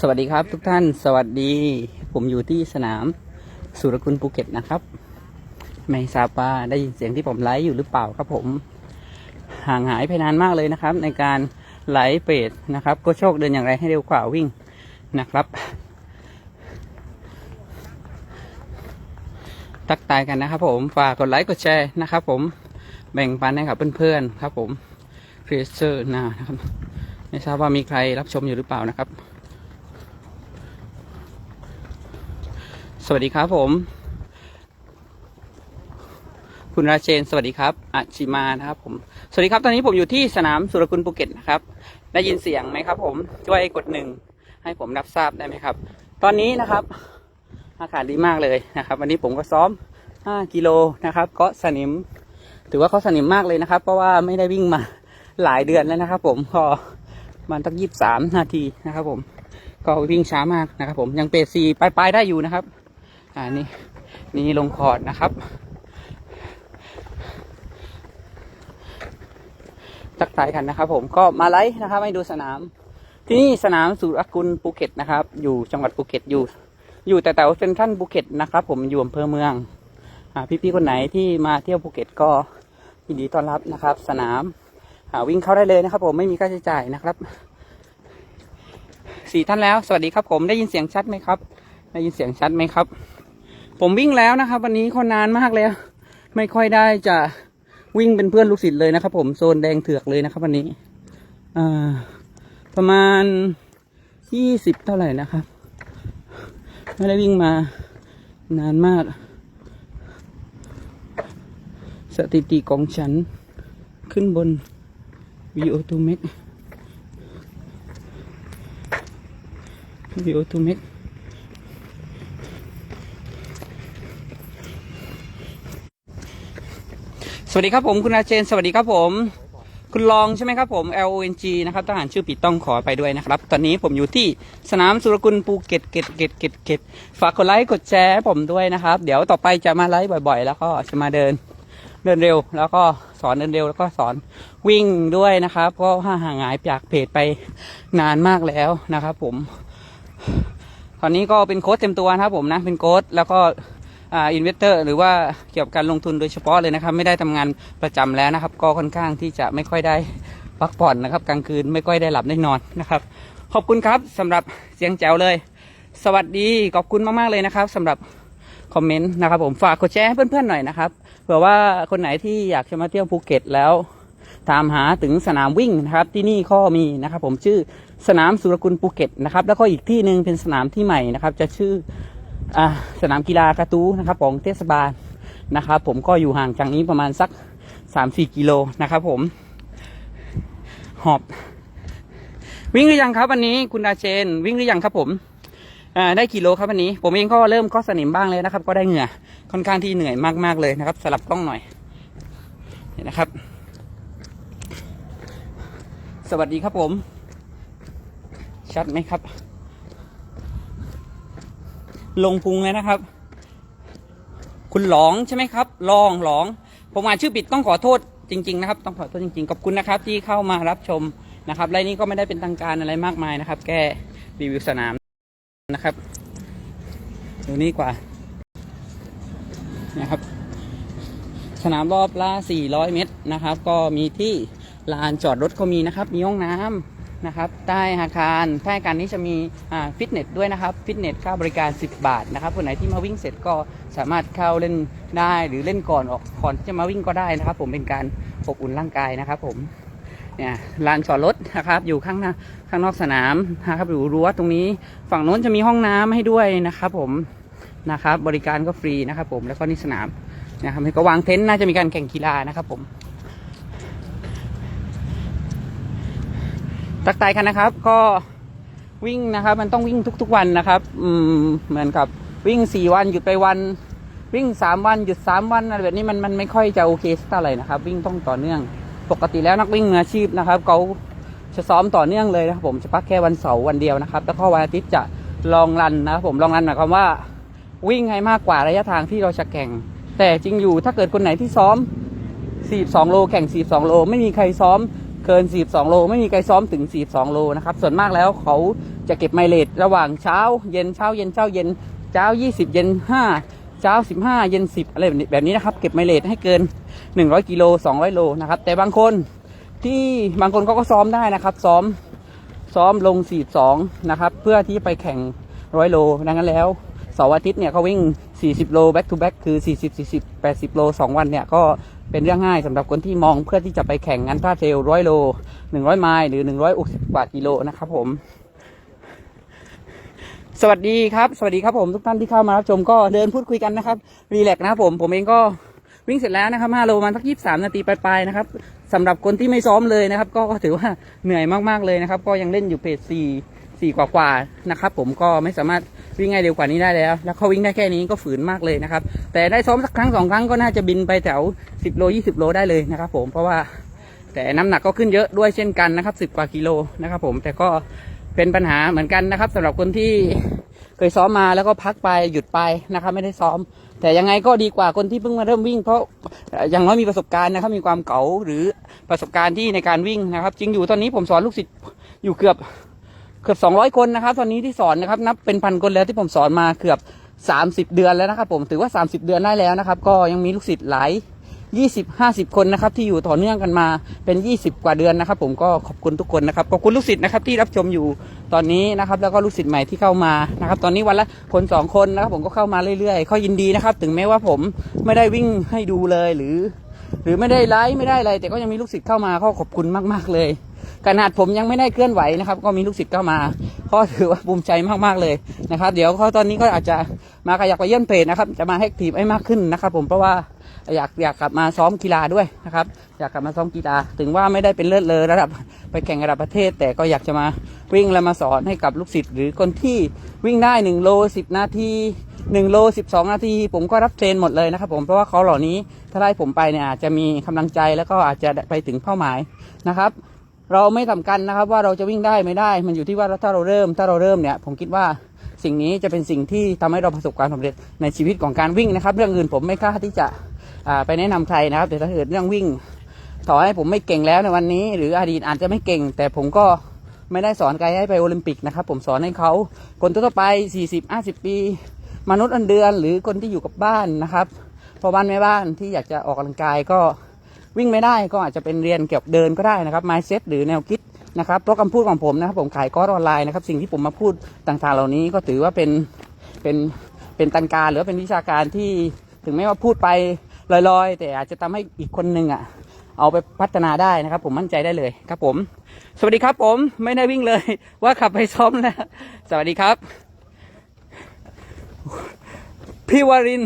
สวัสดีครับทุกท่านสวัสดี ผมอยู่ที่สนามสุรคุณภูเก็ตนะครับ ไม่ทราบว่าได้ยินเสียงที่ผมไลฟ์อยู่หรือเปล่าครับผม ห่างหายไปนานมากเลยนะครับ ในการไลฟ์เปดนะครับ ก็โชคเดินอย่างไรให้เร็วกว่าวิ่งนะครับตักตายกันนะครับผมฝากกดไลค์กดแชร์นะครับ ผมแบ่งปันให้กับเพื่อนๆครับ ผมครีเอเตอร์นะครับไม่ทราบว่ามีใครรับชมอยู่หรือเปล่านะครับ สวัสดีครับผม คุณราเชน สวัสดีครับอาชิมานะครับผม สวัสดีครับ ตอนนี้ผมอยู่ที่สนามสุรกุลภูเก็ตนะครับ ได้ยินเสียงไหมครับ ผม ช่วยกดหนึ่งให้ผมรับทราบได้ไหมครับ ตอนนี้นะครับ อากาศดีมากเลยนะครับ วันนี้ผมก็ซ้อม 5 กิโลนะครับเกาะสนิม ถือว่าเขาสนิมมากเลยนะครับ เพราะว่าไม่ได้วิ่งมาหลายเดือนแล้วนะครับ ผมก็มันตั้งยี่สามนาทีนะครับ ผม ก็วิ่งช้ามากนะครับ ผม ยังเปซีปลายๆได้อยู่นะครับ อ่านี่นี่ลงคอร์ดนะครับตักทายกันนะครับ ผมก็มาไลฟ์นะครับให้ดูสนาม ที่นี่สนามสุรกุลภูเก็ตนะครับ อยู่จังหวัดภูเก็ตอยู่ อยู่แต่แต่เซ็นทรัลภูเก็ตนะครับ ผมอยู่อำเภอเมืองอ่าพี่ๆคนไหนที่มาเที่ยวภูเก็ตก็ยินดีต้อนรับนะครับ สนามอ่าวิ่งเข้าได้เลยนะครับ ผมไม่มีค่าใช้จ่ายนะครับสี่ท่านแล้ว สวัสดีครับผมได้ยินเสียงชัดไหมครับ ได้ยินเสียงชัดไหมครับ ผมวิ่งแล้วนะครับ วันนี้คนนานมากแล้ว ไม่ค่อยได้จะวิ่งเป็นเพื่อนลูกศิษย์เลยนะครับ ผมโซนแดงเถือกเลยนะครับ วันนี้ประมาณยี่สิบเท่าไหร่นะครับ ไม่ได้วิ่งมานานมาก สถิติของฉันขึ้นบน VO2 max VO2 max วัสดีครับผมคุณอาเจน สวัสดีครับผม คุณลองใช่ไหมครับผม L O N G นะครับทหารชื่อผิดต้องขอไปด้วยนะครับ ตอนนี้ผมอยู่ที่สนามสุรกุลภูเก็ตเก็ตเก็ตเก็ตเก็ตฝากกดไลค์กดแชร์ผมด้วยนะครับ เดี๋ยวต่อไปจะมาไลฟ์บ่อย ๆ แล้วก็จะมาเดินเดินเร็ว แล้วก็สอนเดินเร็วแล้วก็สอนวิ่งด้วยนะครับ ก็ห่างหายจากเพจไปนานมากแล้วนะครับ ผม ตอนนี้ก็เป็นโค้ชเต็มตัวนะครับผมนะเป็นโค้ชแล้วก็ อินเวสเตอร์หรือว่าเกี่ยวกับการลงทุนโดยเฉพาะเลยนะครับ ไม่ได้ทำงานประจำแล้วนะครับ ก็ค่อนข้างที่จะไม่ค่อยได้พักผ่อนนะครับ กลางคืนไม่ค่อยได้หลับได้นอนนะครับ ขอบคุณครับสำหรับเสียงแจ๋วเลย สวัสดีขอบคุณมากๆเลยนะครับสำหรับคอมเมนต์นะครับผมฝากกดแชร์ให้เพื่อนๆหน่อยนะครับเผื่อว่าคนไหนที่อยากจะมาเที่ยวภูเก็ตแล้วตามหาถึงสนามวิ่งนะครับที่นี่ก็มีนะครับ ผมชื่อสนามสุรกุลภูเก็ตนะครับ แล้วก็อีกที่หนึ่งเป็นสนามที่ใหม่นะครับ จะชื่อ สนามกีฬากระตูนะครับของเทศบาลนะครับ ผมก็อยู่ห่างจากนี้ประมาณสักสามสี่กิโลนะครับ ผม หอบ วิ่งหรือยังครับวันนี้คุณดาเชน วิ่งหรือยังครับผมได้กี่โลครับวันนี้ ผมเองก็เริ่มก็สนิมบ้างเลยนะครับ ก็ได้เหงื่อค่อนข้างที่เหนื่อยมากๆเลยนะครับ สลับกล้องหน่อยเห็นนะครับ สวัสดีครับผม ชัดไหมครับ ลงพุงเลยนะครับ คุณหลองใช่ไหมครับ ลองหลอง ผมอ่านชื่อผิดต้องขอโทษจริง ๆ นะครับ ต้องขอโทษจริงๆ ขอบคุณนะครับ ที่เข้ามารับชมนะครับไรายนี้ก็ไม่ได้เป็นทางการอะไรมากมายนะครับ แกรีวิวสนามนะครับดูนี่กว่านะครับ สนามรอบละ400 เมตรนะครับ ก็มีที่ลานจอดรถก็มีนะครับ มีห้องน้ำ นะครับใต้อาคารใต้อาคารนี้จะมีฟิตเนสด้วยนะครับฟิตเนสค่าบริการ 10 บาทนะครับคนไหนที่มาวิ่งเสร็จก็สามารถเข้าเล่นได้หรือเล่นก่อนออกก่อนที่จะมาวิ่งก็ได้นะครับ ผมเป็นการอบอุ่นร่างกายนะครับ ผมเนี่ยลานจอดรถนะครับ อยู่ข้างหน้าข้างนอกสนามนะครับอยู่รั้วตรงนี้ ฝั่งโน้นจะมีห้องน้ำให้ด้วยนะครับ ผมนะครับ บริการก็ฟรีนะครับ ผมแล้วก็นี่สนามนะครับก็วางเต็นท์น่าจะมีการแข่งกีฬานะครับ ผม ตักไตกันนะครับ ก็วิ่งนะครับ มันต้องวิ่งทุก ๆวันนะครับ อืมเหมือนกับวิ่งสี่วันหยุดไปวันวิ่งสามวันหยุดสามวันอะไรแบบนี้มันมันไม่ค่อยจะโอเคสักเท่าไหร่นะครับ วิ่งต้องต่อเนื่อง ปกติแล้วนักวิ่งมืออาชีพนะครับเขาจะซ้อมต่อเนื่องเลยนะครับผมจะพักแค่วันเสาร์วันเดียวนะครับ แล้วก็วันอาทิตย์จะลองรันนะครับผมลองรันหมายความว่า วิ่งให้มากกว่าระยะทางที่เราจะแข่ง แต่จริงอยู่ถ้าเกิดคนไหนที่ซ้อม 42 โลแข่ง 42 โล ไม่มีใครซ้อม เกิน 42 โล ไม่มีใครซ้อมถึง 42 โลนะครับ ส่วนมากแล้วเขาจะเก็บไมเลทระหว่างเช้า เย็นเช้าเย็นเช้าเย็นเช้า 20 เย็น 5 เช้า 15 เย็น 10 อะไรแบบนี้แบบนี้นะครับ เก็บไมเลทให้เกิน 100 กิโล 200 โลนะครับ แต่บางคนที่บางคนเขาก็ซ้อมได้นะครับ ซ้อมซ้อมลง 42 นะครับ เพื่อที่ไปแข่ง 100 โล ดังนั้นแล้วเสาร์อาทิตย์เนี่ยเขาวิ่ง 40 โล back to back คือ 40 40 80 โล 2 วันเนี่ยก็ เป็นเรื่องง่ายสำหรับคนที่มองเพื่อที่จะไปแข่งงานท่าเทรล100โล100ไมล์หรือ160กว่ากิโลนะครับผม สวัสดีครับ สวัสดีครับผมทุกท่านที่เข้ามารับชมก็เดินพูดคุยกันนะครับ รีแลกซ์นะครับผมผมเองก็วิ่งเสร็จแล้วนะครับ5โลประมาณสัก23นาทีปลายๆนะครับสำหรับคนที่ไม่ซ้อมเลยนะครับ ก็ถือว่าเหนื่อยมากๆเลยนะครับ ก็ยังเล่นอยู่เพจ4 4กว่าๆนะครับ ผมก็ไม่สามารถวิ่งให้เร็วกว่านี้ได้แล้ว แล้วเขาวิ่งได้แค่นี้ก็ฝืนมากเลยนะครับ แต่ได้ซ้อมสักครั้งสองครั้งก็น่าจะบินไปแถว10โล20โลได้เลยนะครับ ผมเพราะว่าแต่น้ำหนักก็ขึ้นเยอะด้วยเช่นกันนะครับ10กว่ากิโลนะครับ ผมแต่ก็เป็นปัญหาเหมือนกันนะครับสำหรับคนที่เคยซ้อมมาแล้วก็พักไปหยุดไปนะครับ ไม่ได้ซ้อม แต่ยังไงก็ดีกว่าคนที่เพิ่งมาเริ่มวิ่ง เพราะอย่างน้อยมีประสบการณ์นะครับ มีความเก๋าหรือประสบการณ์ที่ในการวิ่งนะครับจริงอยู่ตอนนี้ผมสอนลูกศิษย์อยู่เกือบ เกือบ 200 คนนะครับ ตอนนี้ที่สอนนะครับนับเป็นพันคนแล้วที่ผมสอนมาเกือบ 30 เดือนแล้วนะครับ ผมถือว่า 30 เดือนได้แล้วนะครับ ก็ยังมีลูกศิษย์หลาย20 50 คนนะครับที่อยู่ต่อเนื่องกันมาเป็น 20 กว่าเดือนนะครับ ผมก็ขอบคุณทุกคนนะครับขอบคุณลูกศิษย์นะครับที่รับชมอยู่ตอนนี้นะครับ แล้วก็ลูกศิษย์ใหม่ที่เข้ามานะครับ ตอนนี้วันละคนสองคนนะครับ ผมก็เข้ามาเรื่อยๆเขายินดีนะครับ ถึงแม้ว่าผมไม่ได้วิ่งให้ดูเลยหรือ หรือไม่ได้ไลฟ์ไม่ได้อะไรแต่ก็ยังมีลูกศิษย์เข้ามาก็ขอบคุณมาก ๆเลย ขนาดผมยังไม่ได้เคลื่อนไหวนะครับ ก็มีลูกศิษย์เข้ามาก็ถือว่าภูมิใจมากๆเลยนะครับ เดี๋ยวเขาตอนนี้ก็อาจจะมาขยับไปเยี่ยมเพจนะครับ จะมาให้ทีมให้มากขึ้นนะครับ ผมเพราะว่าอยากอยากกลับมาซ้อมกีฬาด้วยนะครับ อยากกลับมาซ้อมกีฬา ถึงว่าไม่ได้เป็นเลิศเลอระดับไปแข่งระดับประเทศ แต่ก็อยากจะมาวิ่งและมาสอนให้กับลูกศิษย์หรือคนที่วิ่งได้1โล10 นาที1โล12 นาที ผมก็รับเทรนหมดเลยนะครับผมเพราะว่าเขาเหล่านี้ถ้าได้ผมไปเนี่ยอาจจะมีกำลังใจแล้วก็อาจจะไปถึงเป้าหมายนะครับ เราไม่สำคัญนะครับ ว่าเราจะวิ่งได้ไม่ได้ มันอยู่ที่ว่าถ้าเราเริ่มถ้าเราเริ่มเนี่ย ผมคิดว่าสิ่งนี้จะเป็นสิ่งที่ทำให้เราประสบความสำเร็จในชีวิตของการวิ่งนะครับ เรื่องอื่นผมไม่กล้าที่จะไปแนะนำใครนะครับแต่ถ้าเกิดเรื่องวิ่งต่อให้ผมไม่เก่งแล้วในวันนี้ หรืออดีตอาจจะไม่เก่ง แต่ผมก็ไม่ได้สอนใครให้ไปโอลิมปิกนะครับ ผมสอนให้เขาคนทั่วไป 40 50 ปี มนุษย์อันเดือน หรือคนที่อยู่กับบ้านนะครับพอบ้านแม่บ้านที่อยากจะออกกำลังกายก็ วิ่งไม่ได้ก็อาจจะเป็นเรียนเกี่ยวกับเดินก็ได้นะครับ mindset หรือแนวคิดนะครับเพราะคำพูดของผมนะครับผมขายคอร์สออนไลน์นะครับสิ่งที่ผมมาพูดต่างๆ เหล่านี้ก็ถือว่าเป็นเป็นเป็นตันการหรือว่าเป็นวิชาการที่ถึงแม้ว่าพูดไปลอยๆ แต่อาจจะทำให้อีกคนหนึ่งอะเอาไปพัฒนาได้นะครับ ผมมั่นใจได้เลยครับผม สวัสดีครับผมไม่ได้วิ่งเลย ว่าขับไปซ้อมแล้วสวัสดีครับ พี่วริน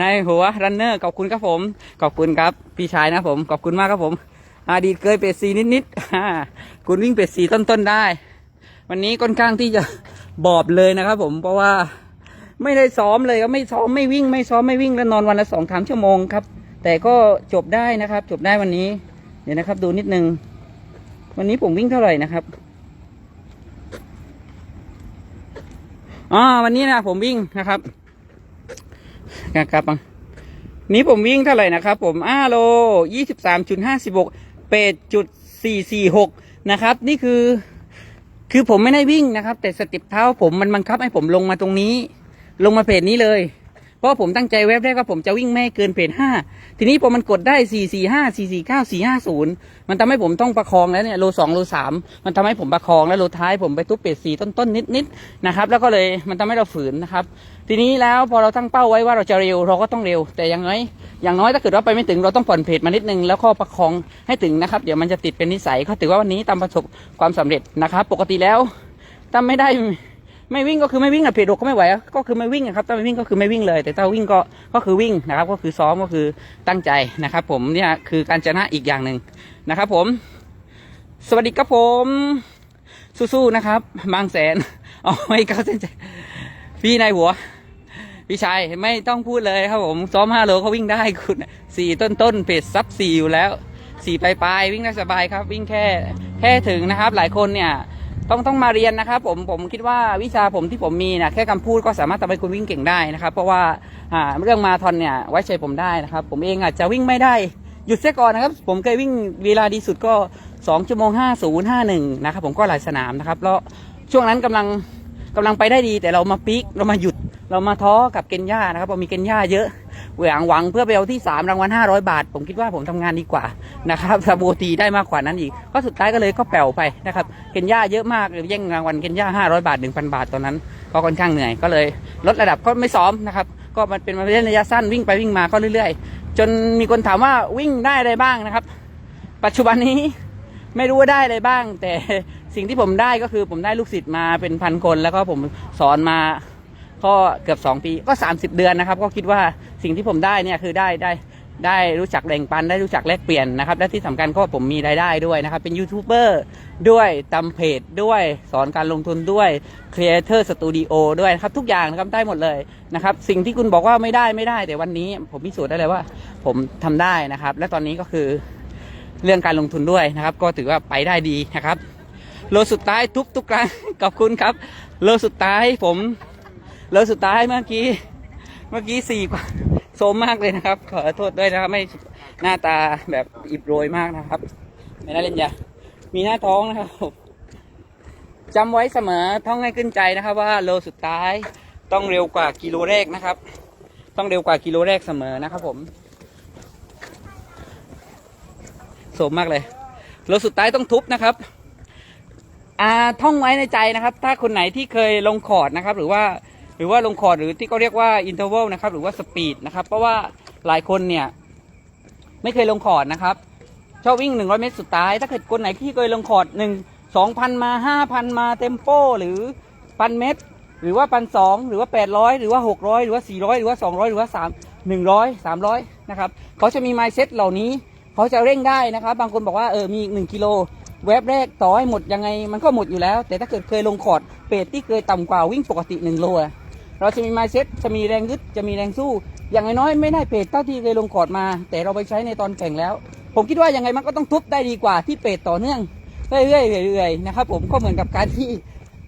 ทร์นหัวรันเนอร์ขอบคุณครับผม ขอบคุณครับพี่ชายนะผมขอบคุณมากครับผมอดีตเคยเป็ดสีนิดๆคุณวิ่งเป็ดสีต้นๆได้ วันนี้ค่อนข้างที่จะบอบเลยนะครับผมเพราะว่าไม่ได้ซ้อมเลยก็ไม่ซ้อมไม่วิ่ง ไม่ซ้อมไม่วิ่งแล้วนอนวันละสองสามชั่วโมงครับ แต่ก็จบได้นะครับ จบได้วันนี้ เดี๋ยวนะครับ ดูนิดนึง วันนี้ผมวิ่งเท่าไหร่นะครับอ๋อวันนี้นะผมวิ่งนะครับ ครับนี้ผมวิ่งเท่าไหร่นะครับ ผมอ้าโลยี่สิบสามจุดห้าสิบหกเปดจุดสี่สี่หกนะครับ นี่คือ คือผมไม่ได้วิ่งนะครับ แต่สติปเท้าผมมันบังคับให้ผมลงมาตรงนี้ ลงมาเพจนี้เลย เพราะผมตั้งใจเว็บแรกว่าผมจะวิ่งไม่เกินเพจห้าทีนี้พอมันกดได้สี่สี่ห้าสี่สี่เก้าสี่ห้าศูนย์มันทำให้ผมต้องประคองแล้วเนี่ยโลสองโลสามมันทำให้ผมประคองแล้วโลท้ายผมไปทุบเพจสี่ต้นต้นนิดนิดๆนะครับ แล้วก็เลยมันทำให้เราฝืนนะครับ ทีนี้แล้วพอเราตั้งเป้าไว้ว่าเราจะเร็วเราก็ต้องเร็ว แต่อย่างน้อยอย่างน้อยถ้าเกิดว่าไปไม่ถึงเราต้องผ่อนเพจมานิดนึงแล้วก็ประคองให้ถึงนะครับ เดี๋ยวมันจะติดเป็นนิสัยเขาถือว่าวันนี้ตามประสบความสำเร็จนะครับ ปกติแล้วถ้าไม่ได้ ไม่วิ่งก็คือไม่วิ่งอะเพจหกก็ไม่ไหวอะก็คือไม่วิ่งอะครับถ้าไม่วิ่งก็คือไม่วิ่งเลย แต่ถ้าวิ่งก็ก็คือวิ่งนะครับ ก็คือซ้อมก็คือตั้งใจนะครับ ผมเนี่ยคือการชนะอีกอย่างหนึ่งนะครับ ผม สวัสดีครับผม สู้ๆนะครับ บางแสนเอาไม่เข้าเส้นใจพี่นายหัวพี่ชายไม่ต้องพูดเลยครับผมซ้อมห้าโลเขาวิ่งได้คุณสี่ต้นต้นๆเพจซับสี่อยู่แล้วสี่ปลายปลายวิ่งได้สบายครับ วิ่งแค่แค่ถึงนะครับ หลายคนเนี่ย ต้องต้องมาเรียนนะครับผมผมคิดว่าวิชาผมที่ผมมีนะแค่คำพูดก็สามารถทำให้คุณวิ่งเก่งได้นะครับเพราะว่าอ่าเรื่องมาราธอนเนี่ยไว้ใจผมได้นะครับผมเองอาจจะวิ่งไม่ได้หยุดเสียก่อนนะครับผมเคยวิ่งเวลาดีสุดก็2ชั่วโมง5051นะครับผมก็หลายสนามนะครับแล้วช่วงนั้นกำลังกำลังไปได้ดี แต่เรามาปีกเรามาหยุดเรามาท้อกับเกนย่านะครับพอมีเกนย่าเยอะ หวังหวังเพื่อไปเอาที่ 3 รางวัล500 บาท ผมคิดว่าผมทำงานดีกว่านะครับซาโบตีได้มากกว่านั้นอีก ก็สุดท้ายก็เลยก็แผ่วไปนะครับเกนย่าเยอะมากเลยแย่งรางวัลเกนย่า500 บาท 1,000 บาทตอนนั้น ก็ค่อนข้างเหนื่อยก็เลยลดระดับก็ไม่ซ้อมนะครับก็มันเป็นมาเล่นระยะสั้นวิ่งไปวิ่งมาก็เรื่อยๆ จนมีคนถามว่าวิ่งได้อะไรบ้างนะครับ ปัจจุบันนี้ไม่รู้ว่าได้อะไรบ้าง แต่สิ่งที่ผมได้ก็คือผมได้ลูกศิษย์มาเป็นพันคน แล้วก็ผมสอนมาก็เกือบ 2 ปีก็ 30 เดือนนะครับ ก็คิดว่า สิ่งที่ผมได้เนี่ยคือได้ได้ได้รู้จักแบ่งปันได้รู้จักแลกเปลี่ยนนะครับ และที่สำคัญก็ผมมีรายได้ด้วยนะครับ เป็นยูทูบเบอร์ด้วยทำเพจด้วยสอนการลงทุนด้วยครีเอเตอร์สตูดิโอด้วยนะครับทุกอย่างนะครับได้หมดเลยนะครับ สิ่งที่คุณบอกว่าไม่ได้ไม่ได้ แต่วันนี้ผมพิสูจน์ได้เลยว่า ผมทำได้นะครับ และตอนนี้ก็คือเรื่องการลงทุนด้วยนะครับ ก็ถือว่าไปได้ดีนะครับ โลสุดท้ายทุกทุกครั้งขอบคุณครับ โลสุดท้ายผม โลสุดท้ายเมื่อกี้ เมื่อกี้สี่กว่าโซมมากเลยนะครับ ขอโทษด้วยนะครับ ไม่หน้าตาแบบอิบโรยมากนะครับ ไม่น่าเล่นยามีหน้าท้องนะครับจำไว้เสมอท่องให้ขึ้นใจนะครับ ว่าโลสุดท้ายต้องเร็วกว่ากิโลแรกนะครับ ต้องเร็วกว่ากิโลแรกเสมอนะครับ ผมโสมมากเลยโลสุดท้ายต้องทุบนะครับอ่าท่องไว้ในใจนะครับ ถ้าคนไหนที่เคยลงคอร์ดนะครับ หรือว่า รือว่าลงคอร์ดหรือที่เขาเรียกว่าอินเทอร์เวลนะครับหรือว่าสปีดนะครับเพราะว่าหลายคนเนี่ยไม่เคยลงคอร์ดนะครับชอบวิ่ง 100 เมตรสุดท้าย ถ้าเกิดคนไหนที่เคยลงคอร์ดหนึ่งสองพันมาห้าพันมาเต็มโป้หรือพันเมตร หรือว่าพันสองหรือว่าแปดร้อยหรือว่าหกร้อยหรือว่าสี่ร้อยหรือว่าสองร้อยหรือว่าสามหนึ่งร้อยสามร้อยนะครับเขาจะมีไมซ์เซ็ตเหล่านี้เขาจะเร่งได้นะครับ บางคนบอกว่าเออมีอีกหนึ่งกิโลเว็บแรกต่อให้หมดยังไงมันก็หมดอยู่แล้ว แต่ถ้าเกิดเคยลงคอร์ดเปรตที่เคยต่ำกว่าวิ่งปกติหนึ่งโล เราจะมีไมซ์เซ็ตจะมีแรงยึดจะมีแรงสู้ อย่างน้อยไม่ได้เปรตเท่าที่เคยลงคอดมา แต่เราไปใช้ในตอนแข่งแล้ว ผมคิดว่ายังไงมันก็ต้องทุบได้ดีกว่าที่เปรตต่อเนื่องเรื่อยๆเรื่อยๆนะครับผมก็เหมือนกับการที่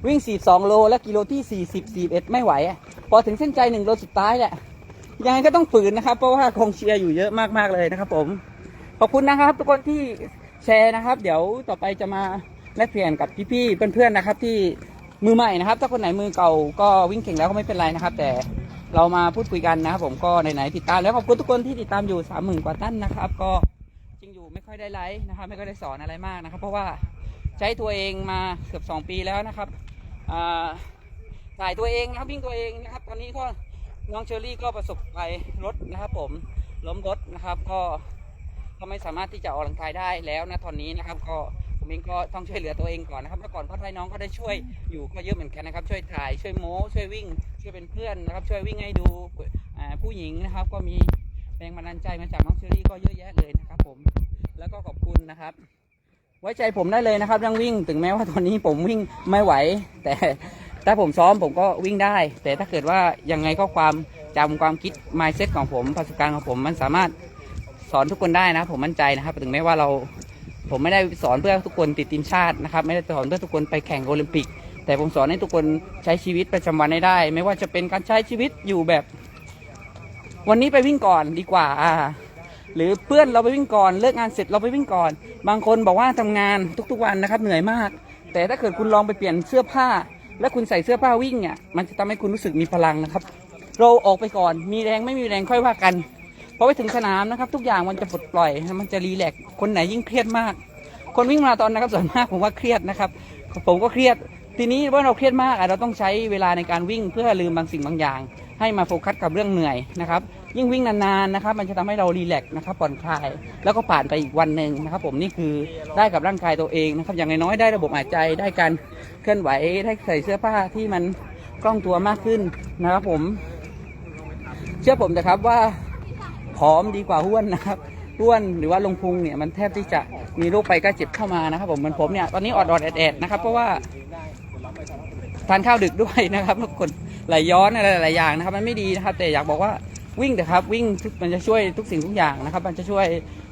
วิ่ง 42 โล และกิโลที่ 40 41 ไม่ไหว พอถึงเส้นใจหนึ่งโลสุดท้ายแหละยังไงก็ต้องฝืนนะครับ เพราะว่ากองเชียร์อยู่เยอะมากๆเลยนะครับ ผม ขอบคุณนะครับ ทุกคนที่แชร์นะครับ เดี๋ยวต่อไปจะมาแลกเปลี่ยนกับพี่ๆเพื่อนๆนะครับที่ มือใหม่นะครับ ถ้าคนไหนมือเก่าก็วิ่งเก่งแล้วก็ไม่เป็นไรนะครับ แต่เรามาพูดคุยกันนะครับ ผมก็ไหนๆติดตามแล้วขอบคุณทุกคนที่ติดตามอยู่สามหมื่นกว่าท่านนะครับ ก็จริงอยู่ไม่ค่อยได้ไลฟ์นะครับ ไม่ค่อยได้สอนอะไรมากนะครับ เพราะว่าใช้ตัวเองมาเกือบสองปีแล้วนะครับอ่าถ่ายตัวเองนะครับวิ่งตัวเองนะครับ ตอนนี้ก็น้องเชอรี่ก็ประสบภัยรถนะครับ ผมล้มรถนะครับ ก็ก็ไม่สามารถที่จะออกกำลังกายได้แล้วนะตอนนี้นะครับ ก็ ผมเองก็ต้องช่วยเหลือตัวเองก่อนนะครับเมื่อก่อนพ่อไทยน้องก็ได้ช่วยอยู่ก็เยอะเหมือนกันนะครับช่วยถ่ายช่วยโม้ช่วยวิ่ง ช่วยเป็นเพื่อนนะครับ ช่วยวิ่งให้ดูผู้หญิงนะครับ ก็มีแรงบันดาลใจมาจากน้องเชอรี่ก็เยอะแยะเลยนะครับ ผมแล้วก็ขอบคุณนะครับ ไว้ใจผมได้เลยนะครับเรื่องวิ่งถึงแม้ว่าตอนนี้ผมวิ่งไม่ไหว แต่ถ้าผมซ้อมผมก็วิ่งได้ แต่ถ้าเกิดว่ายังไงก็ความจำความคิด mindset ของผมประสบการณ์ของผมมันสามารถสอนทุกคนได้นะ ผมมั่นใจนะครับ ถึงแม้ว่าเรา ผมไม่ได้สอนเพื่อทุกคนติดทีมชาตินะครับ ไม่ได้สอนเพื่อทุกคนไปแข่งโอลิมปิก แต่ผมสอนให้ทุกคนใช้ชีวิตประจำวันให้ได้ ไม่ว่าจะเป็นการใช้ชีวิตอยู่แบบ วันนี้ไปวิ่งก่อนดีกว่าอ่า หรือเพื่อนเราไปวิ่งก่อนเลิกงานเสร็จเราไปวิ่งก่อน บางคนบอกว่าทำงานทุกๆวันนะครับ เหนื่อยมาก แต่ถ้าเกิดคุณลองไปเปลี่ยนเสื้อผ้า แล้วคุณใส่เสื้อผ้าวิ่งอะมันจะทำให้คุณรู้สึกมีพลังนะครับ เราออกไปก่อนมีแรงไม่มีแรงค่อยว่ากัน พอไปถึงสนามนะครับ ทุกอย่างมันจะปลดปล่อย มันจะรีแลกซ์คนไหนยิ่งเครียดมาก คนวิ่งมาราธอนนะครับส่วนมากผมว่าเครียดนะครับ ผมก็เครียด ทีนี้ว่าเราเครียดมากอะเราต้องใช้เวลาในการวิ่งเพื่อลืมบางสิ่งบางอย่าง ให้มาโฟกัสกับเรื่องเหนื่อยนะครับ ยิ่งวิ่งนานๆนะครับ มันจะทำให้เรารีแลกซ์นะครับผ่อนคลาย แล้วก็ผ่านไปอีกวันหนึ่งนะครับ ผมนี่คือได้กับร่างกายตัวเองนะครับอย่างน้อยๆได้ระบบหายใจได้การเคลื่อนไหวได้ใส่เสื้อผ้าที่มันคล่องตัวมากขึ้นนะครับผม เชื่อผมนะครับว่า ผอมดีกว่าอ้วนนะครับอ้วนหรือว่าลงพุงเนี่ยมันแทบที่จะมีโรคไปกล้เจ็บเข้ามานะครับผมเหมือนผมเนี่ยตอนนี้อดอดๆแอดนะครับเพราะว่าทานข้าวดึกด้วยนะครับทุกคนไหลย้อนอะไรหลายอย่างนะครับมันไม่ดีนะครับ แต่อยากบอกว่าวิ่งเถอะครับวิ่งมันจะช่วยทุกสิ่งทุกอย่างนะครับ มันจะช่วย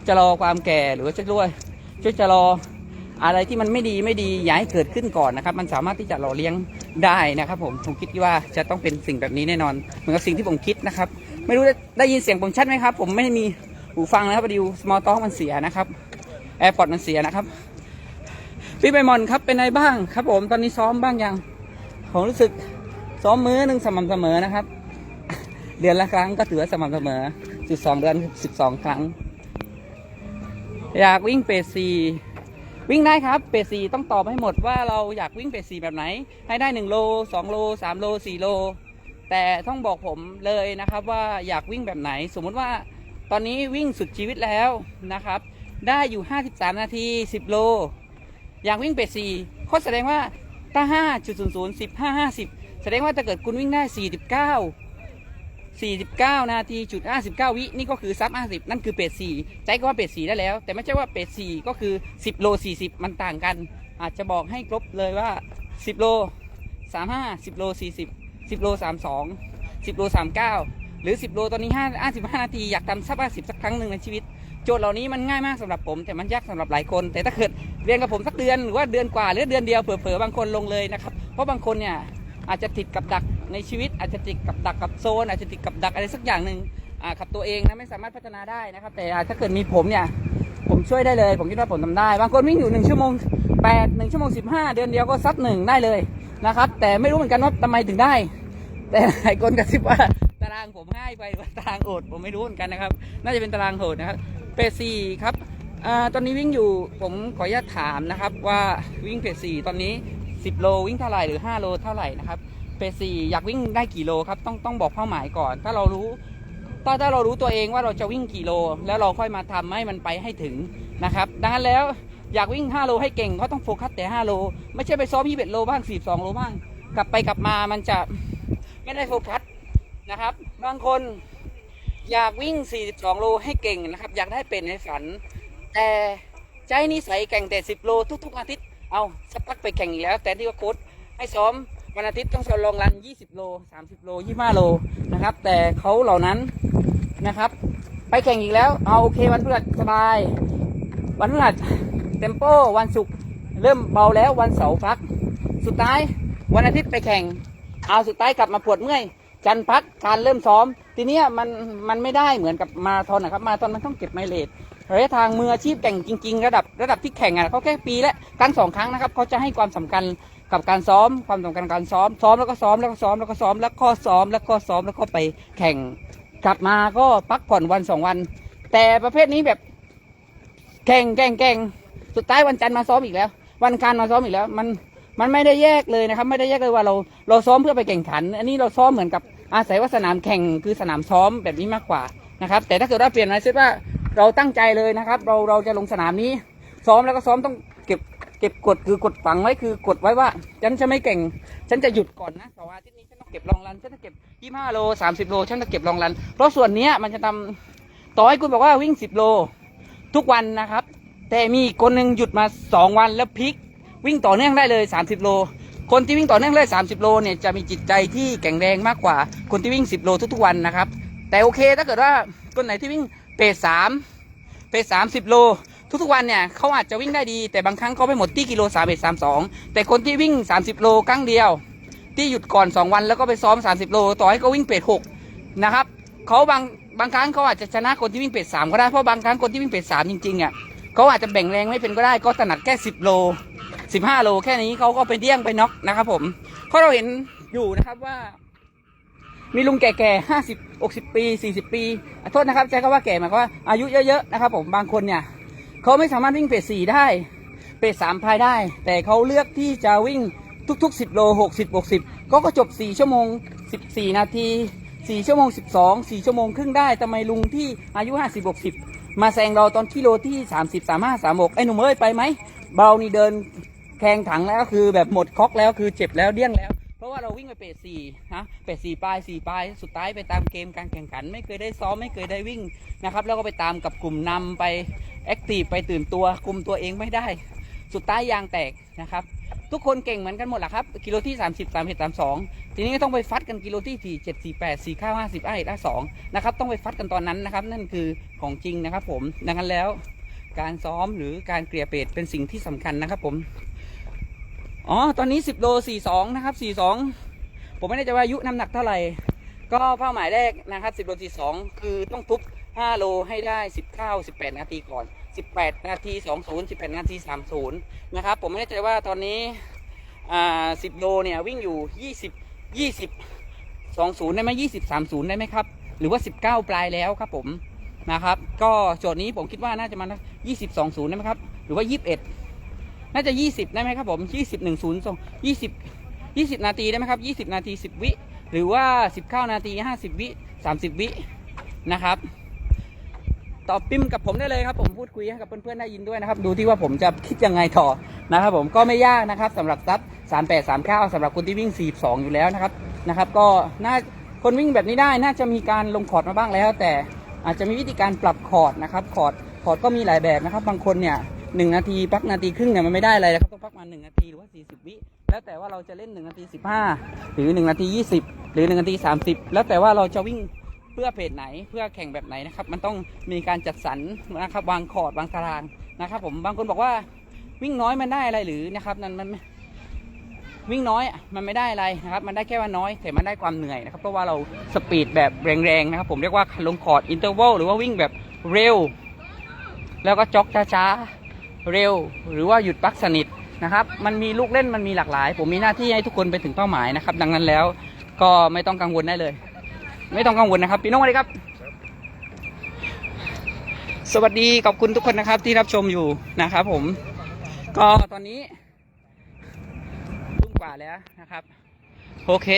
ชะลอความแก่หรือว่าจะช่วยช่วยชะลออะไรที่มันไม่ดีไม่ดีอย่าให้เกิดขึ้นก่อนนะครับ มันสามารถที่จะหล่อเลี้ยงได้นะครับ ผมผมคิดว่าจะต้องเป็นสิ่งแบบนี้แน่นอน เหมือนกับสิ่งที่ผมคิดนะครับ ไม่รู้ได้ยินเสียงผมชัดไหมครับ ผมไม่มีหูฟังนะครับพอดีสมอลต็อกมันเสียนะครับแอร์พอร์ตมันเสียนะครับพี่ใบมอนครับเป็นไงบ้างครับ ผมตอนนี้ซ้อมบ้างยังผมรู้สึกซ้อมมื้อหนึ่งสม่ำเสมอนะครับ เดือนละครั้งก็ถือว่าสม่ำเสมอสิบสองเดือนสิบสองครั้ง อยากวิ่งเปรซีวิ่งได้ครับเปรซีต้องตอบให้หมดว่าเราอยากวิ่งเปรซีแบบไหน ให้ได้หนึ่งโลสองโลสามโลสี่โล แต่ต้องบอกผมเลยนะครับว่าอยากวิ่งแบบไหน สมมุติว่าตอนนี้วิ่งสุดชีวิตแล้วนะครับ ได้อยู่ 53 นาที 10 โล อยากวิ่งเปรซีข้อแสดงว่าถ้า 5.00 15 50 แสดงว่าถ้าเกิดคุณวิ่งได้ 49 49 นาทีจุด59 วินี่ก็คือซับ50 นั่นคือเปรด4ใจก็ว่าเปรด4ได้แล้ว แต่ไม่ใช่ว่าเปรด4ก็คือ 10 โล 40 มันต่างกัน อาจจะบอกให้ครบเลยว่า 10 โล 35 10 โล 40 10โล32 10โล39 หรือ 10โลตอนนี้5 55นาทีอยากทำซับ50สักครั้งหนึ่งในชีวิต โจทย์เหล่านี้มันง่ายมากสำหรับผม แต่มันยากสำหรับหลายคน แต่ถ้าเกิดเรียนกับผมสักเดือนหรือว่าเดือนกว่าหรือเดือนเดียวเผลอๆบางคนลงเลยนะครับเพราะบางคนเนี่ยอาจจะติดกับดักในชีวิต อาจจะติดกับดักกับโซนอาจจะติดกับดักอะไรสักอย่างหนึ่งอ่ากับตัวเองนะไม่สามารถพัฒนาได้นะครับ แต่ถ้าเกิดมีผมเนี่ยผมช่วยได้เลย ผมคิดว่าผมทำได้ บางคนวิ่งอยู่หนึ่งชั่วโมง แปดหนึ่งชั่วโมงสิบห้าเดือนเดียวก็ซัดหนึ่งได้เลยนะครับ แต่ไม่รู้เหมือนกันว่าทำไมถึงได้ แต่หลายคนกระซิบว่าตารางผมง่ายไปหรือว่าตารางโหดผมไม่รู้เหมือนกันนะครับ น่าจะเป็นตารางโหดนะครับเปรซีครับอ่าตอนนี้วิ่งอยู่ผมขออนุญาตถามนะครับว่าวิ่งเปรซีตอนนี้ 10 โลวิ่งเท่าไหร่หรือ 5 โลเท่าไหร่นะครับเปรซีอยากวิ่งได้กี่โลครับต้องต้องบอกเป้าหมายก่อน ถ้าเรารู้ถ้าถ้าเรารู้ตัวเองว่าเราจะวิ่งกี่โล แล้วเราค่อยมาทำให้มันไปให้ถึงนะครับ ดังนั้นแล้ว อยากวิ่ง 5 โลให้เก่งก็ต้องโฟกัสแต่ 5 โล ไม่ใช่ไปซ้อม21โลบ้าง42โลบ้าง กลับไปกลับมามันจะไม่ได้โฟกัสนะครับ บางคนอยากวิ่ง 42 โลให้เก่งนะครับ อยากได้เป็นในฝัน แต่ใจนิสัยแข่งแต่ 10 โลทุก ๆ อาทิตย์ เอาสักพักไปแข่งอีกแล้ว แต่ที่ว่าโค้ชให้ซ้อมวันอาทิตย์ต้องลองรัน 20 โล 30 โล 25 โลนะครับ แต่เขาเหล่านั้นนะครับ ไปแข่งอีกแล้ว เอาโอเควันพฤหัสสบาย วันพฤหัส เต็มโปวันศุกร์เริ่มเบาแล้ววันเสาร์พัก สุดท้ายวันอาทิตย์ไปแข่ง เอาสุดท้ายกลับมาปวดเมื่อย จันพักการเริ่มซ้อม ทีนี้มันมันไม่ได้เหมือนกับมาราธอนนะครับมาราธอนมันต้องเก็บไมเลทระยะทางมืออาชีพแข่งจริง ๆ ระดับระดับที่แข่งอะเขาแค่ปีละครั้งสองครั้งนะครับเขาจะให้ความสำคัญกับการซ้อมความสำคัญการซ้อมซ้อมแล้วก็ซ้อมแล้วก็ซ้อมแล้วก็ซ้อมแล้วก็ซ้อมแล้วก็ซ้อมแล้วก็ไปแข่งกลับมาก็พักผ่อนวันสองวัน แต่ประเภทนี้แบบแข่งแข่งแข่ง สุดท้ายวันจันทร์มาซ้อมอีกแล้ว วันอังคารมาซ้อมอีกแล้ว มันมันไม่ได้แยกเลยนะครับ ไม่ได้แยกเลยว่าเราเราซ้อมเพื่อไปแข่งขัน อันนี้เราซ้อมเหมือนกับอาศัยว่าสนามแข่งคือสนามซ้อมแบบนี้มากกว่านะครับ แต่ถ้าเกิดว่าเปลี่ยนอะเช่นว่าเราตั้งใจเลยนะครับ เราเราจะลงสนามนี้ ซ้อมแล้วก็ซ้อมต้องเก็บเก็บกดคือกดฝังไว้คือกดไว้ว่าฉันจะไม่เก่งฉันจะหยุดก่อนนะแต่ว่าอาที่นี้ฉันต้องเก็บรองรันฉันจะเก็บ25โล30โลฉันจะเก็บรองรัน เพราะส่วนเนี้ยมันจะทำต่อให้คุณบอกว่าวิ่ง10โล ทุกวันนะครับ แต่มีอีกคนหนึ่งหยุดมาสองวันแล้วพลิก วิ่งต่อเนื่องได้เลย 30 โล คนที่วิ่งต่อเนื่องได้30 โลเนี่ยจะมีจิตใจที่แข็งแรงมากกว่า คนที่วิ่ง 10 โลทุกๆวันนะครับ แต่โอเคถ้าเกิดว่าคนไหนที่วิ่งเปรสามเปรสามสิบโล ทุกๆวันเนี่ยเขาอาจจะวิ่งได้ดี แต่บางครั้งเขาไม่หมดที่กิโลสามเอ็ดสามสองแต่คนที่วิ่ง 30 โลครั้งเดียว ที่หยุดก่อน 2 วันแล้วก็ไปซ้อม 30 โล ต่อให้เขาวิ่งเปรหกนะครับเขาบางบางครั้งเขาอาจจะชนะคนที่วิ่งเปรสามก็ได้เพราะบางครั้งคนที่วิ่งเปรสามจริงๆอะ เขาอาจจะแบ่งแรงไม่เป็นก็ได้ก็ถนัดแค่10โล15โลแค่นี้เขาก็ไปเดี้ยงไปน็อกนะครับผมเพราะเราเห็นอยู่นะครับว่า มีลุงแก่ๆห้าสิบหกสิบปีสี่สิบปีอะโทษนะครับใช้คำว่าแก่หมายความว่าอายุเยอะๆนะครับ ผมบางคนเนี่ยเขาไม่สามารถวิ่งเปรตสี่ได้เปรตสามพายได้ แต่เขาเลือกที่จะวิ่งทุกๆสิบโลหกสิบหกสิบก็ก็จบสี่ชั่วโมงสิบสี่นาทีสี่ชั่วโมงสิบสองสี่ชั่วโมงครึ่งได้ทำไมลุงที่อายุห้าสิบหกสิบ มาแซงเราตอนกิโลที่สามสิบสามห้าสามหกไอ้หนุ่มเอ้ยไปไหมเบานี่เดินแข่งถังแล้วคือแบบหมดคอกแล้วคือเจ็บแล้วเดี้ยงแล้ว เพราะว่าเราวิ่งไปเปรตสี่นะเปรตสี่ปลายสี่ปลายสุดท้ายไปตามเกมการแข่งขัน ไม่เคยได้ซ้อมไม่เคยได้วิ่งนะครับแล้วก็ไปตามกับกลุ่มนำไปแอคทีฟไปตื่นตัวคุมตัวเองไม่ได้ สุดท้ายยางแตกนะครับ ทุกคนเก่งเหมือนกันหมดแหละครับ กิโลที่ 30 3 1 3 2 ทีนี้ก็ต้องไปฟัดกันกิโลที่ 4 7 4 8 4 9 50 5 1 2นะครับต้องไปฟัดกันตอนนั้นนะครับนั่นคือของจริงนะครับผมดังนั้นแล้ว การซ้อมหรือการเกลี่ยเปรตเป็นสิ่งที่สำคัญนะครับผมอ๋อตอนนี้ 10โล42นะครับ42 ผมไม่แน่ใจว่าอายุน้ำหนักเท่าไหร่ ก็เป้าหมายแรกนะครับ 10โล42 คือต้องทุบ5โลให้ได้ 19 18 นาทีก่อน 18 นาที20 18 นาที30 นะครับ ผมไม่แน่ใจว่าตอนนี้อ่า10โลเนี่ยวิ่งอยู่ 20 20 20ได้ไหม20 30 ได้ไหมครับ หรือว่า 19 ปลายแล้วครับผมนะครับ ก็โจทย์นี้ผมคิดว่าน่าจะมา20 20ได้ไหมครับ หรือว่า 21 น่าจะ 20 ได้ไหมครับผม 20 10 2 20 20 นาทีได้ไหมครับ 20 นาที 10 วิ หรือว่า 19 นาที 50 วิ 30 วินะครับ ตอบปิมกับผมได้เลยครับผมพูดคุยให้กับเพื่อนๆได้ยินด้วยนะครับ ดูที่ว่าผมจะคิดยังไงต่อนะครับผมก็ไม่ยากนะครับสำหรับซับ3839สำหรับคนที่วิ่ง42อยู่แล้วนะครับนะครับ ก็น่าคนวิ่งแบบนี้ได้น่าจะมีการลงคอร์ดมาบ้างแล้ว แต่อาจจะมีวิธีการปรับคอร์ดนะครับคอร์ดคอร์ดก็มีหลายแบบนะครับ บางคนเนี่ยหนึ่งนาทีพักนาทีครึ่งเนี่ยมันไม่ได้อะไรนะครับต้องพักมาหนึ่งนาทีหรือว่า40วิแล้วแต่ว่าเราจะเล่น1นาที15หรือ1นาที20หรือ1นาที30แล้วแต่ว่าเราจะวิ่ง เพื่อเพจไหนเพื่อแข่งแบบไหนนะครับ มันต้องมีการจัดสรรนะครับวางคอร์ดวางตารางนะครับ ผมบางคนบอกว่าวิ่งน้อยมันได้อะไรหรือนะครับนั่นมันวิ่งน้อยมันไม่ได้อะไรนะครับมันได้แค่ว่าน้อยแต่มันได้ความเหนื่อยนะครับเพราะว่าเราสปีดแบบแรงๆนะครับ ผมเรียกว่าลงคอร์ดอินเตอร์วัลหรือว่าวิ่งแบบเร็ว แล้วก็จ็อกช้าๆเร็ว หรือว่าหยุดพักสนิทนะครับ มันมีลูกเล่นมันมีหลากหลาย ผมมีหน้าที่ให้ทุกคนไปถึงเป้าหมายนะครับ ดังนั้นแล้วก็ไม่ต้องกังวลได้เลย ไม่ต้องกังวลนะครับ พี่น้องสวัสดีครับ สวัสดีขอบคุณทุกคนนะครับ ที่รับชมอยู่นะครับผม ก็ตอนนี้ทุ่มกว่าแล้วนะครับ โอเค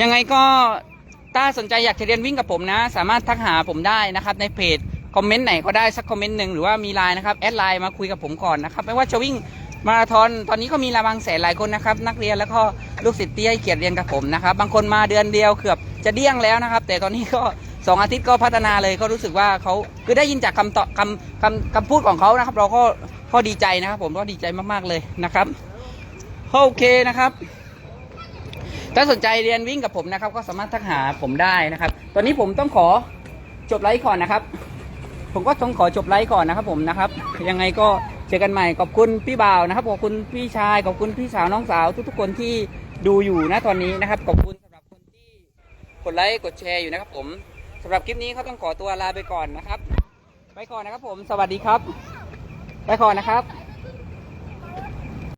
ยังไงก็ถ้าสนใจอยากจะเรียนวิ่งกับผมนะ สามารถทักหาผมได้นะครับ ในเพจคอมเมนต์ไหนก็ได้สักคอมเมนต์หนึ่งหรือว่ามีไลน์นะครับแอดไลน์มาคุยกับผมก่อนนะครับ ไม่ว่าจะวิ่ง มาราธอนตอนนี้ก็มีระวังแสนหลายคนนะครับ นักเรียนแล้วก็ลูกศิษย์ที่ให้เกียรติเรียนกับผมนะครับ บางคนมาเดือนเดียวเกือบจะเดี้ยงแล้วนะครับ แต่ตอนนี้ก็สองอาทิตย์ก็พัฒนาเลยก็รู้สึกว่าเขาคือได้ยินจากคำตอบคำคำคำพูดของเขานะครับ เราก็ก็ดีใจนะครับ ผมก็ดีใจมากๆเลยนะครับโอเคนะครับ ถ้าสนใจเรียนวิ่งกับผมนะครับ ก็สามารถทักหาผมได้นะครับ ตอนนี้ผมต้องขอจบไลฟ์ก่อนนะครับ ผมก็ต้องขอจบไลฟ์ก่อนนะครับ ผมนะครับ ยังไงก็ เจอกันใหม่ขอบคุณพี่บ่าวนะครับขอบคุณพี่ชายขอบคุณพี่สาวน้องสาว ทุกๆคนที่ดูอยู่นะตอนนี้นะครับขอบคุณสำหรับคนที่กดไลค์กดแชร์อยู่นะครับผมสำหรับคลิปนี้เขาต้องขอตัวลาไปก่อนนะครับ ไปก่อนนะครับผมสวัสดีครับ ไปก่อนนะครับ